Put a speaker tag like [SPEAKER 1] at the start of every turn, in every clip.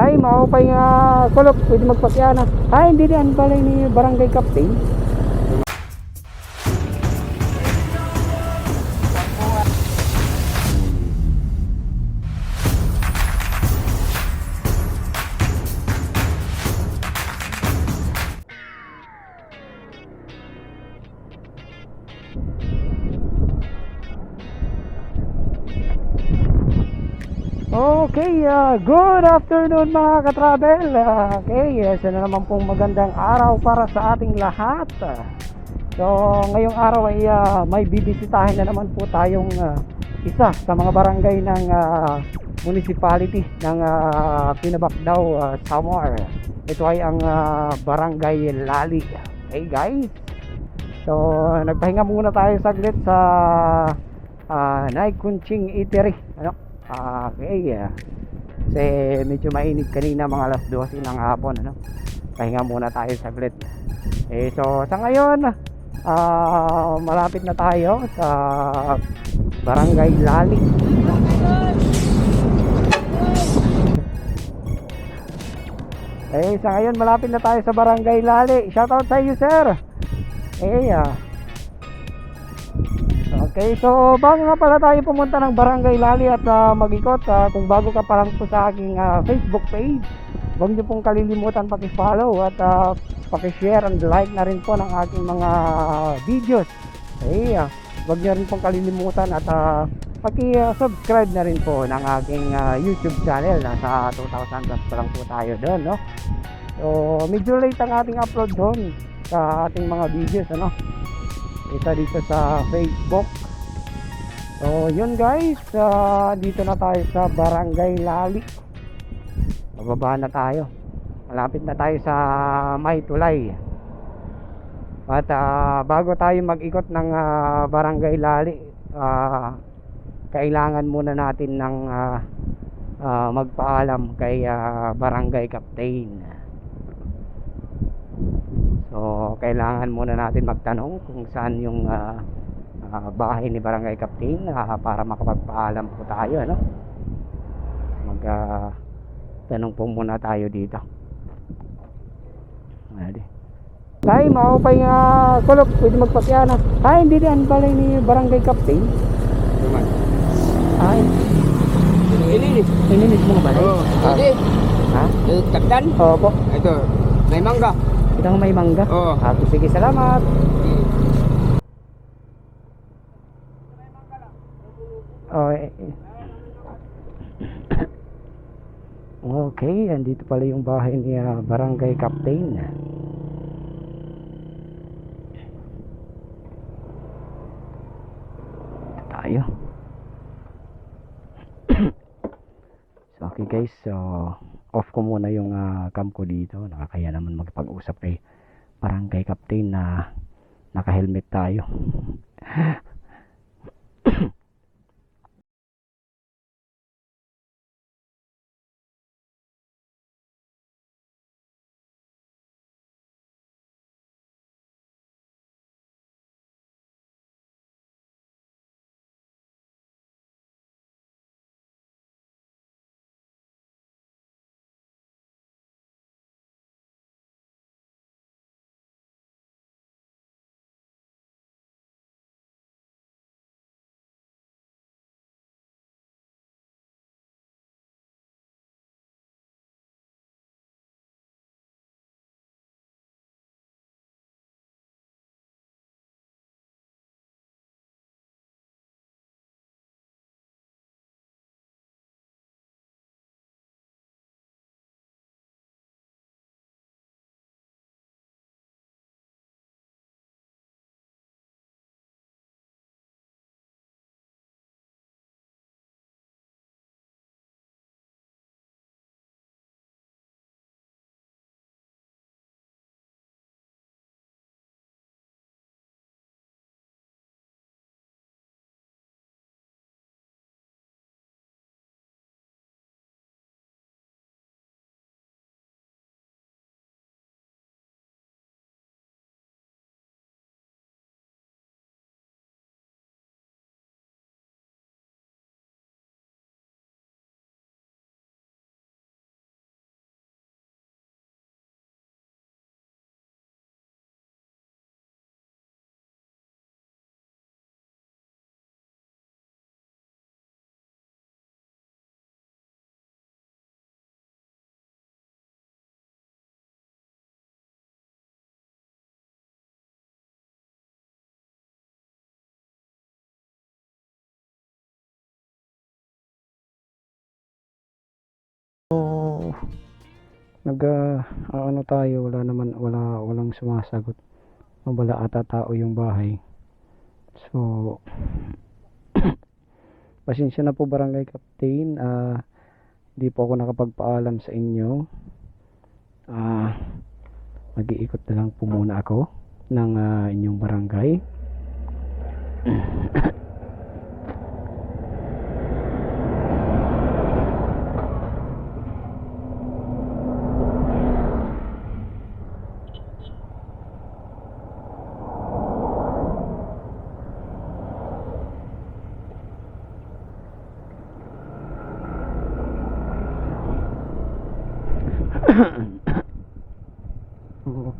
[SPEAKER 1] Ay, maupay nga kulop, pwede magpasya na. Hindi yan pala ni barangay captain. Okay, uh, good afternoon mga ka-travel. Uh, okay, yes, na naman pong magandang araw para sa ating lahat. Uh, so, ngayong araw ay uh, may bibisitahin na naman po tayong uh, isa sa mga barangay ng uh, municipality ng uh, Pinabakdaw, uh, Samar. Ito ay ang uh, barangay Lali. Okay guys, so nagpahinga muna tayo saglit sa uh, Nai Kunching Eatery. Ano? Okay. ah. Kasi medyo mainit kanina mga alas 12 ng hapon. Ano? Pahinga muna tayo saglit. Eh, so sa ngayon, ah, malapit na tayo sa Barangay Lali. Eh, sa ngayon malapit na tayo sa Barangay Lali. Shoutout sa iyo, sir. Eh, ah. Okay, so bago nga pala tayo pumunta ng Barangay Lali at ah, mag-ikot, ah, kung bago ka pa po sa aking ah, Facebook page, huwag niyo pong kalilimutan paki-follow at ah, paki-share and like na rin po ng aking mga videos. Okay, ah, huwag niyo rin pong kalilimutan at ah, paki-subscribe na rin po ng aking ah, YouTube channel. Nasa 2,000 plus pa lang po tayo doon, no? So, medyo late ang ating upload doon sa ating mga videos, ano? Ito dito sa Facebook. So, yun guys, ah, dito na tayo sa Barangay Lali. Bababa na tayo. Malapit na tayo sa May Tulay. At ah, bago tayo mag-ikot ng ah, Barangay Lali, ah, kailangan muna natin ng ah, ah, magpaalam kay ah, Barangay Captain. So, kailangan muna natin magtanong kung saan yung ah, ah, bahay ni Barangay Captain ah, para makapagpaalam po tayo, ano? Mag ah, tanong po muna tayo dito. Pwede. Ay, maupay nga kulop, pwede magpasya na. Ay, hindi yan pala ni Barangay Captain.
[SPEAKER 2] Naman.
[SPEAKER 1] Ay,
[SPEAKER 2] Ini,
[SPEAKER 1] ininis mo ba? Ah,
[SPEAKER 2] hindi.
[SPEAKER 1] ha?
[SPEAKER 2] Kaptan?
[SPEAKER 1] Opo.
[SPEAKER 2] Ito, may mangga.
[SPEAKER 1] Ito may mangga.
[SPEAKER 2] Oo.
[SPEAKER 1] Ah, sige, salamat.
[SPEAKER 2] Hmm.
[SPEAKER 1] Oh, eh, eh. Okay, andito pala yung bahay ni ah, Barangay Captain. Tayo. so, okay guys, so off ko muna yung ah, cam ko dito. Nakakaya naman magpag-usap kay Barangay Captain na naka-helmet tayo. nag ah, ano tayo, wala naman wala walang sumasagot. Mabala ata tao yung bahay. So Pasensya na po barangay captain. Ah hindi po ako nakapagpaalam sa inyo. Ah mag-iikot na lang po muna ako ng ah, inyong barangay.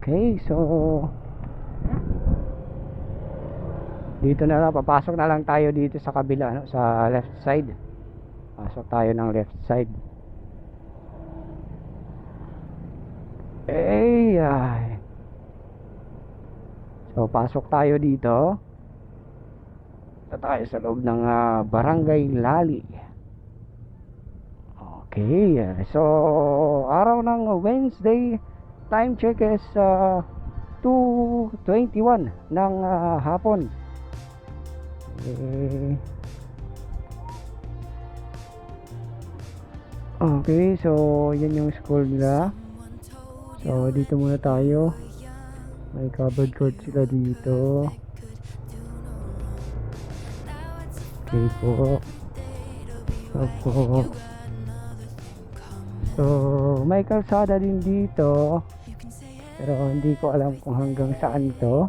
[SPEAKER 1] Okay, so dito na lang, papasok na lang tayo dito sa kabila, no, sa left side. Pasok tayo ng left side. Eh. So, pasok tayo dito. Ito tayo sa loob ng ah, Barangay Lali. Okay, so araw ng Wednesday, time check is uh, 2.21 ng ah, hapon. Eh, Okay, so yan yung school nila. So dito muna tayo. May covered court sila dito. Okay po. Opo. So, may kalsada din dito. Pero hindi ko alam kung hanggang saan to.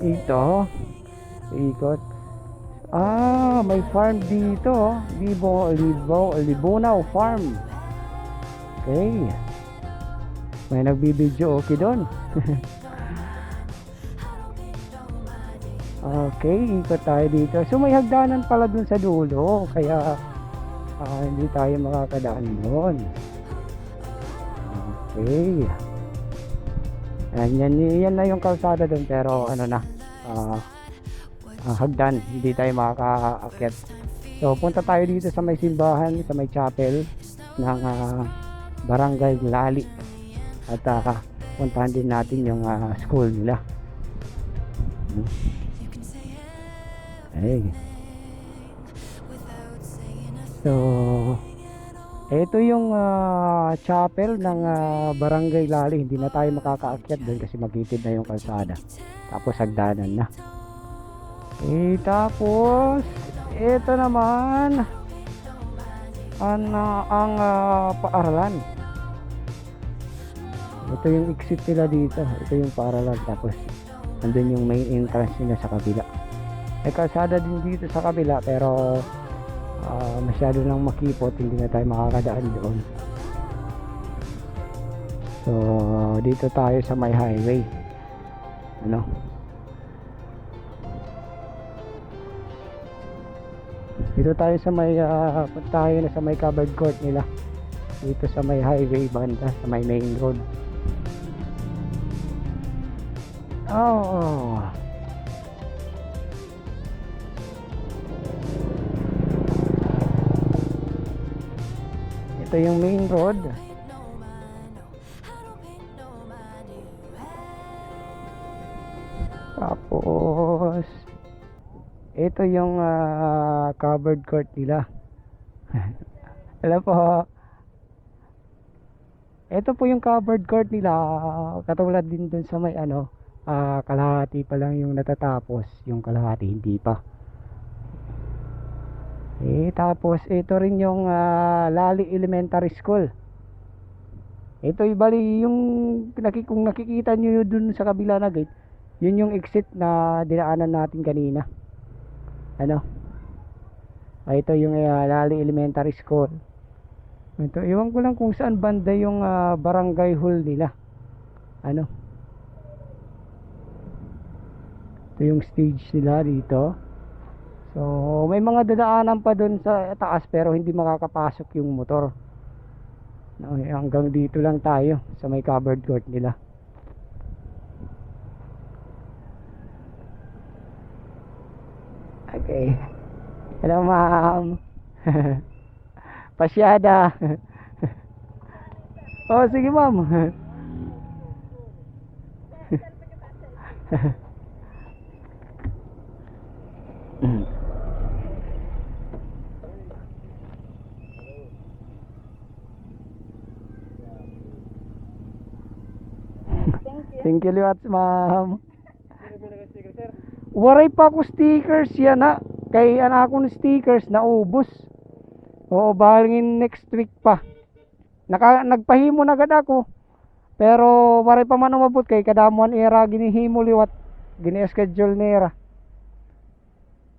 [SPEAKER 1] Ito. Ikot. Ah, may farm dito. Libo, Libo, Libunaw Farm. Okay. May nagbibideo okay doon. okay, ikot tayo dito. So may hagdanan pala dun sa dulo. Kaya ah, hindi tayo makakadaan doon. Okay. Yan, yan, yan na yung kalsada doon pero ano na ah, ah, hagdan hindi tayo makakaakyat. So punta tayo dito sa may simbahan sa may chapel ng ah, barangay Lali. At ah, puntahan din natin yung ah, school nila. Hmm. hey so ito yung ah, chapel ng ah, Barangay Lali. Hindi na tayo makakaakyat doon kasi magitid na yung kalsada. Tapos hagdanan na. Eh, tapos, ito naman, ang, ah, ang ah, paaralan. Ito yung exit nila dito. Ito yung paaralan. Tapos, nandun yung main entrance nila sa kabila. May kalsada din dito sa kabila pero ah, masyado nang makipot hindi na tayo makakadaan doon. So dito tayo sa may highway. Ano? Dito tayo sa may punta tayo na sa may covered court nila. Dito sa may highway banda sa may main road. Oh ito yung main road. Tapos ito yung ah, covered court nila. Hello po ito po yung covered court nila. Katulad din dun sa may ano ah, kalahati pa lang yung natatapos yung kalahati hindi pa eh, tapos ito rin yung ah, Lali Elementary School. Ito yung bali yung pinaki, kung nakikita nyo yun dun sa kabila na gate, yun yung exit na dinaanan natin kanina. Ano? Ah, ito yung ah, Lali Elementary School. Ito, iwan ko lang kung saan banda yung ah, barangay hall nila. Ano? Ito yung stage nila dito. So, may mga dadaanan pa doon sa taas pero hindi makakapasok yung motor. Eh, hanggang dito lang tayo sa may covered court nila. Okay. Hello, ma'am. Pasyada. Oh, sige ma'am. Thank you liwat, ma'am. Waray pa ako stickers yan na. Kay anak ko ng stickers naubos. Oo, balingin next week pa. Naka, nagpahimo na gad ako. Pero waray pa man umabot kay kadamuan era ginihimo liwat. Gini-schedule nera.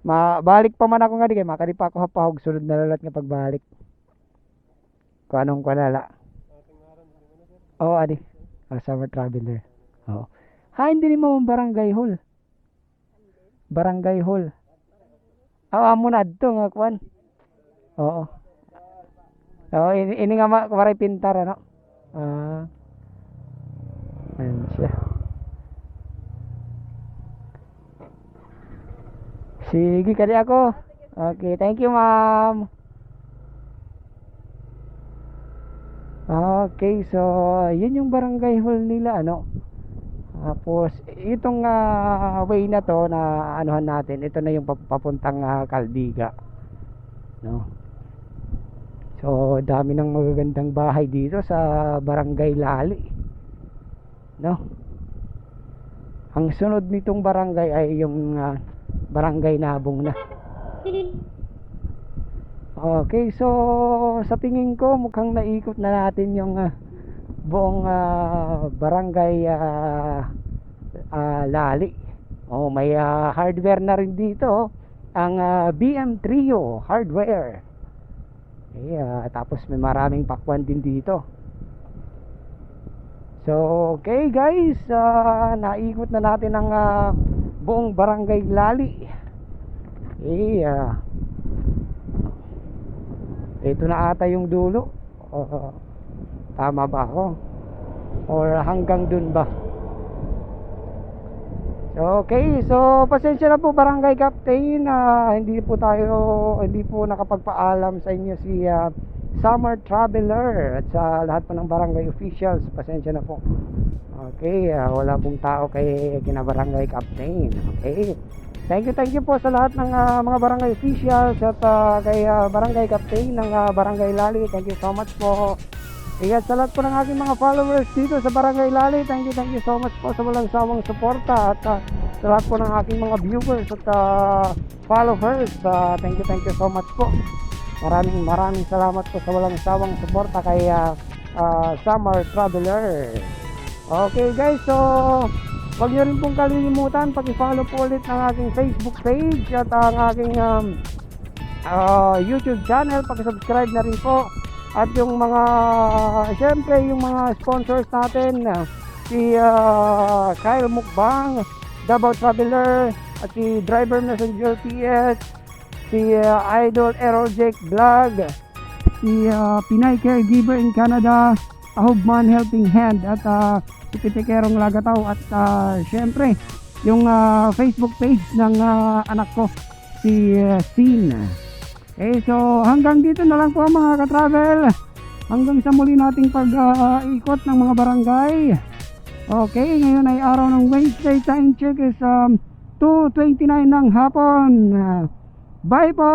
[SPEAKER 1] Ma balik pa man ako nga di kay makadi pa ako hapahog sunod na lalat nga pagbalik. Kung anong kanala. Oo, adi. Ah, summer traveler. Oo. Ha, hindi ni mo barangay hall. Barangay hall. Ah, amo na adto nga kwan. Oo. Oo, ini, ini nga ma waray pintar ano. Ah. Ayan siya. Sige, kadi ako. Okay, thank you, ma'am. Okay, so yun yung barangay hall nila ano. Tapos itong ah, way na to na anuhan natin, ito na yung pap- papuntang ah, Caldiga. No. So dami ng magagandang bahay dito sa Barangay Lali. No. Ang sunod nitong barangay ay yung ah, Barangay Nabong na. Okay, so sa tingin ko mukhang naikot na natin yung ah, buong ah, barangay ah, ah, Lali. Oh, may ah, hardware na rin dito. oh. Ang ah, BM Trio hardware. Eh, ah, tapos may maraming pakwan din dito. So, okay guys, ah, naikot na natin ang ah, buong barangay Lali. Eh, ah, ito na ata yung dulo. Oo. Tama ba ako? Or hanggang dun ba? Okay, so pasensya na po barangay captain na hindi po tayo hindi po nakapagpaalam sa inyo si ah, Summer Traveler at sa lahat po ng barangay officials, pasensya na po. Okay, ah, wala pong tao kay kinabarangay captain. Okay. Thank you, thank you po sa lahat ng ah, mga barangay officials at ah, kay ah, barangay captain ng ah, barangay Lali. Thank you so much po. Ingat sa lahat po ng aking mga followers dito sa Barangay Lali. Thank you, thank you so much po sa walang sawang suporta at ah, sa lahat po ng aking mga viewers at ah, followers. ah, thank you, thank you so much po. Maraming maraming salamat po sa walang sawang suporta kay ah, ah, Summer Traveler. Okay guys, so Huwag nyo rin pong kalilimutan, pag-follow po ulit ng aking Facebook page at ang aking um, ah, YouTube channel, pag-subscribe na rin po. At yung mga, syempre yung mga sponsors natin, ah, si ah, Kyle Mukbang, Davao Traveler, at si Driver Messenger PS, si ah, Idol Errol Jake Vlog, si ah, Pinay Caregiver in Canada, Ahogman Helping Hand at ah, si Pitikerong Lagataw at ah, syempre yung ah, Facebook page ng ah, anak ko si uh, Sin. Eh so hanggang dito na lang po mga ka-travel. Hanggang sa muli nating pag-ikot ng mga barangay. Okay, ngayon ay araw ng Wednesday. Time check is um, 2.29 ng hapon. Bye po!